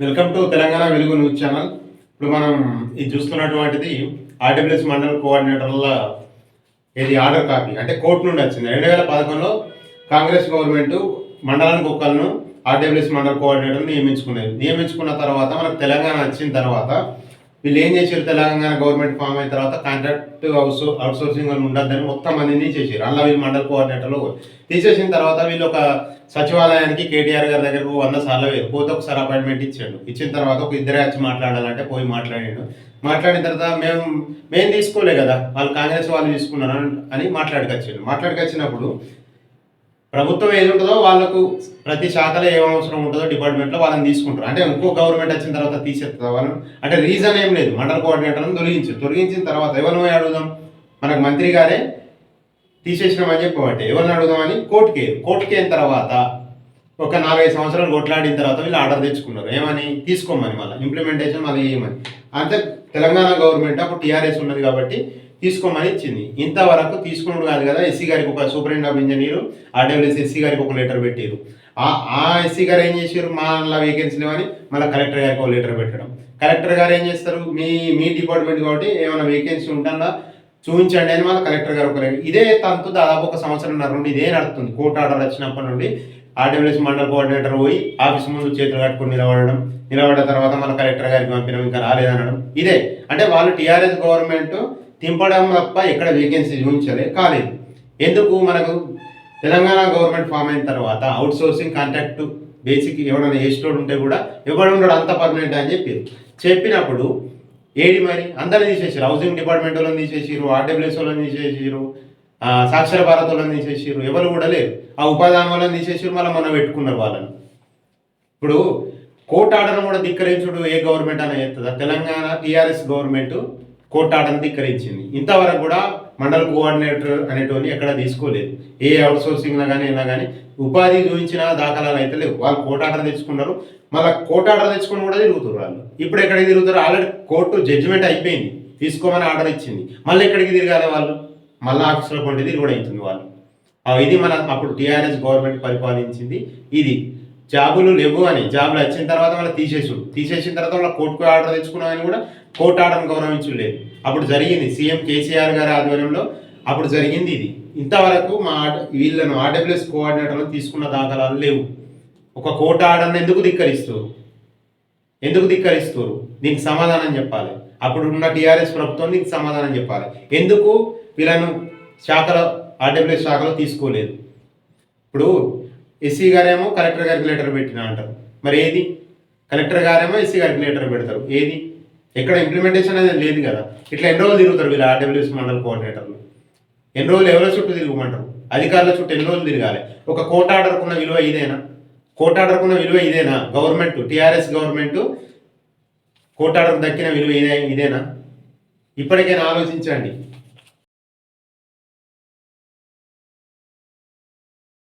Welcome to Telangana వెలుగు news channel. ఇప్పుడు మనం ఇది చూస్తున్నటువంటిది ఆర్డబ్ల్యూఎస్ మండల్ కోఆర్డినేటర్ల ఇది ఆర్డర్ కాపీ? అంటే కోర్టు నుండి వచ్చింది. రెండు వేల పదకొండులో కాంగ్రెస్ గవర్నమెంట్ మండలానికి ఒక్కలను ఆర్డబ్ల్యూఎస్ మండల్ కోఆర్డినేటర్ నియమించుకునేది నియమించుకున్న తర్వాత మనకు తెలంగాణ వచ్చిన తర్వాత వీళ్ళు ఏం చేశారు? తెలంగాణ గవర్నమెంట్ ఫామ్ అయిన తర్వాత కాంట్రాక్ట్ హౌస్ అవుట్ సోర్సింగ్ అని ఉండద్దని మొత్తం మందిని చేశారు. అందులో వీళ్ళు మండల్ కోఆర్డినేటర్లు తీసేసిన తర్వాత వీళ్ళు ఒక సచివాలయానికి కేటీఆర్ గారి దగ్గరకు వంద సార్లు వేరు పోతే ఒకసారి అపాయింట్మెంట్ ఇచ్చాడు. ఇచ్చిన తర్వాత ఒక ఇద్దరే వచ్చి మాట్లాడాలంటే పోయి మాట్లాడాడు. మాట్లాడిన తర్వాత మేము మేము తీసుకోలే కదా. వాళ్ళు కాంగ్రెస్ వాళ్ళు తీసుకున్నారు అని- అని మాట్లాడుకొచ్చాడు. మాట్లాడుకొచ్చినప్పుడు ప్రభుత్వం ఏది ఉంటుందో వాళ్ళకు ప్రతి శాఖలో ఏం అవసరం ఉంటుందో డిపార్ట్మెంట్లో వాళ్ళని తీసుకుంటారు. అంటే ఇంకో గవర్నమెంట్ వచ్చిన తర్వాత తీసేస్తారు వాళ్ళని. అంటే రీజన్ ఏం లేదు. మండల కోఆర్డినేటర్ని తొలగించారు తొలగించిన తర్వాత ఎవరిని పోయి అడుగుదాం? మనకు మంత్రి గారే తీసేసినామని చెప్పబట్టే ఎవరిని అడుగుదామని? కోర్టుకి. కోర్టుకి అయిన తర్వాత ఒక నాలుగైదు సంవత్సరాలు కొట్లాడిన తర్వాత వీళ్ళు ఆర్డర్ తెచ్చుకున్నారు. ఏమని? తీసుకోమని మళ్ళీ. ఇంప్లిమెంటేషన్ మళ్ళీ ఏమని? అంటే తెలంగాణ గవర్నమెంట్ అప్పుడు టీఆర్ఎస్ ఉన్నది కాబట్టి తీసుకోమని ఇచ్చింది. ఇంతవరకు తీసుకున్నాడు కాదు కదా ఎస్సీ గారికి ఒక superintendent of engineer RWS SC గారికి ఒక లెటర్ పెట్టారు. ఆ ఆ ఎస్సీ గారు ఏం చేశారు మా వేకెన్సీ లేవని మళ్ళీ కలెక్టర్ గారికి ఒక లెటర్ పెట్టడం. కలెక్టర్ గారు ఏం చేస్తారు? మీ మీ డిపార్ట్మెంట్ కాబట్టి ఏమైనా వేకెన్సీ ఉంటుందా? చూపించండి అని మళ్ళీ కలెక్టర్ గారు ఒక ఇదే తంతు దాదాపు ఒక సంవత్సరంన్నర నుండి ఇదే నడుతుంది కోర్టు ఆర్డర్ వచ్చినప్పటి నుండి ఆర్డబ్ల్యూఎస్ మండల కోఆర్డినేటర్ పోయి ఆఫీస్ ముందు చేతులు కట్టుకుని నిలబడడం. నిలబడిన తర్వాత మన కలెక్టర్ గారికి పంపినాం ఇంకా రాలేదనడం. ఇదే. అంటే వాళ్ళు టీఆర్ఎస్ గవర్నమెంట్ తింపడం తప్ప ఎక్కడ వేకెన్సీ చూపించలే కాలేదు. ఎందుకు? మనకు తెలంగాణ గవర్నమెంట్ ఫామ్ అయిన తర్వాత అవుట్ సోర్సింగ్ కాంట్రాక్ట్ బేసిక్ ఎవరైనా చేసేటోడు ఉంటే కూడా ఎవడు ఉండడు అంత పర్మనెంట్ అని చెప్పి చెప్పినప్పుడు ఏడి మరి? అందరిని తీసేసారు హౌసింగ్ డిపార్ట్మెంట్ వాళ్ళని తీసేసారు ఆర్డబ్ల్యూఎస్ వాళ్ళని తీసేసారు ఆ, సాక్షర భారత్ వాళ్ళని తీసేసారు ఎవరు కూడా లేరు. ఆ ఉపాధాన వాళ్ళని తీసేసారు మళ్ళీ మనం పెట్టుకున్నారు వాళ్ళని. ఇప్పుడు కోర్టు ఆర్డర్ కూడా ధిక్కరించుడు ఏ గవర్నమెంట్ అని చేస్తుందా? తెలంగాణ టీఆర్ఎస్ గవర్నమెంట్ కోర్టు ధిక్కరించింది. ఇంతవరకు కూడా మండల కోఆర్డినేటర్ అనేటువంటి ఎక్కడ తీసుకోలేదు. ఏ అవుట్ సోర్సింగ్లో కానీ ఇలా కానీ ఉపాధి చూపించిన దాఖలాలు అయితే లేవు. వాళ్ళు కోర్టు ఆర్డర్ తెచ్చుకున్నారు. మళ్ళీ కోర్టు తెచ్చుకొని కూడా తిరుగుతారు వాళ్ళు. ఇప్పుడు ఎక్కడికి తిరుగుతారు? ఆల్రెడీ కోర్టు జడ్జిమెంట్ అయిపోయింది. తీసుకోమని ఆర్డర్ ఇచ్చింది. మళ్ళీ ఎక్కడికి తిరగాలి వాళ్ళు? మళ్ళీ ఆఫీసులో కొంటే తిరుగుడు అవుతుంది వాళ్ళు. ఇది మన అప్పుడు టీఆర్ఎస్ గవర్నమెంట్ పరిపాలించింది. ఇది జాబులు లేవు అని జాబులు వచ్చిన తర్వాత వాళ్ళు తీసేసాడు. తీసేసిన తర్వాత వాళ్ళ కోర్టుకు ఆర్డర్ తెచ్చుకున్నా అని కూడా కోర్టు గౌరవించులే అప్పుడు జరిగింది. సీఎం కేసీఆర్ గారి ఆధ్వర్యంలో అప్పుడు జరిగింది ఇది. ఇంతవరకు మా వీళ్ళను ఆర్డబ్ల్యూఎస్ కోఆర్డినేటర్లను తీసుకున్న దాఖలాలు లేవు. ఒక కోట ఆడని ఎందుకు ధిక్కరిస్తారు? ఎందుకు ధిక్కరిస్తారు? దీనికి సమాధానం చెప్పాలి. అప్పుడు ఉన్న టీఆర్ఎస్ ప్రభుత్వం దీనికి సమాధానం చెప్పాలి. ఎందుకు వీళ్ళను శాఖలో ఆర్డబ్ల్యూఎస్ శాఖలో తీసుకోలేదు? ఇప్పుడు ఎస్సీ గారేమో కలెక్టర్ గారికి లెటర్ పెట్టిన అంటారు. మరి ఏది? కలెక్టర్ గారేమో ఎస్సీ గారికి లెటర్ పెడతారు. ఏది? ఎక్కడ ఇంప్లిమెంటేషన్ అనేది లేదు కదా. ఇట్లా ఎన్ని రోజులు తిరుగుతారు వీళ్ళు ఆర్డబ్ల్యూఎస్ మండల్ కోఆర్డినేటర్లు ఎన్ని రోజులు ఎవరో చుట్టూ తిరుగుమంటారు? అధికారుల చుట్టూ ఎన్ని రోజులు తిరగాలి? ఒక కోట ఆర్డర్కున్న విలువ ఇదేనా? కోట ఆర్డర్కున్న విలువ ఇదేనా? Government TRS government court order దక్కిన విలువ ఇదే ఇదేనా? ఇప్పటికైనా ఆలోచించండి.